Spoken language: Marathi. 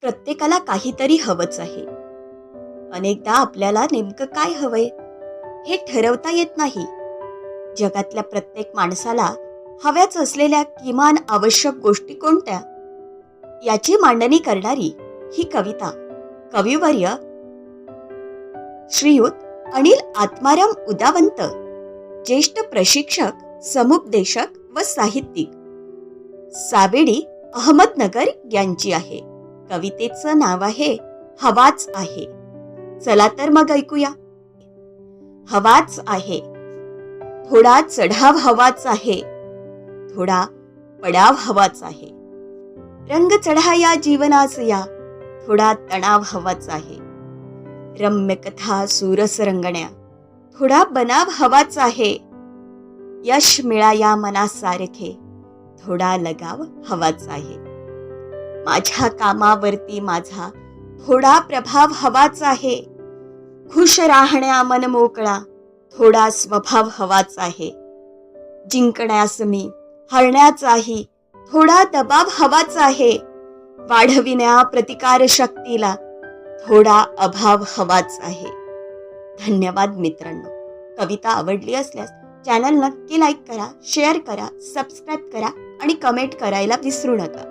प्रत्येकाला काहीतरी हवंच आहे. अनेकदा आपल्याला नेमकं काय हवंय हे ठरवता येत नाही. जगातल्या प्रत्येक माणसाला हव्याच असलेल्या किमान आवश्यक गोष्टी कोणत्या? याची मांडणी करणारी ही कविता कविवर्य श्रीयुत अनिल आत्माराम उदावंत ज्येष्ठ प्रशिक्षक समुपदेशक व साहित्यिक. सावेडी अहमदनगर यांची आहे. कवितेचं नाव आहे हवाच आहे. चला तर मग ऐकूया. हवाच आहे. थोडा चढाव हवाच आहे. थोडा पडाव हवाच आहे. रंग चढा या जीवनास या. थोडा तणाव हवाच आहे. रम्य कथा सुरस रंगण्या थोडा बनाव हवाच आहे. यश मिळा या मनासारखे. थोडा लगाव हवाच आहे. माझ्या कामावरती माझा थोडा प्रभाव हवाच आहे. खुश राहण्या मन मोकळा थोडा स्वभाव हवाच आहे. जिंकण्यास मी हरण्याचाही थोडा दबाव हवाच आहे. वाढविण्या प्रतिकार शक्तीला थोडा अभाव हवाच आहे. धन्यवाद मित्रांनो. कविता आवडली असल्यास चॅनल नक्की लाईक करा शेअर करा सबस्क्राईब करा आणि कमेंट करायला विसरू नका.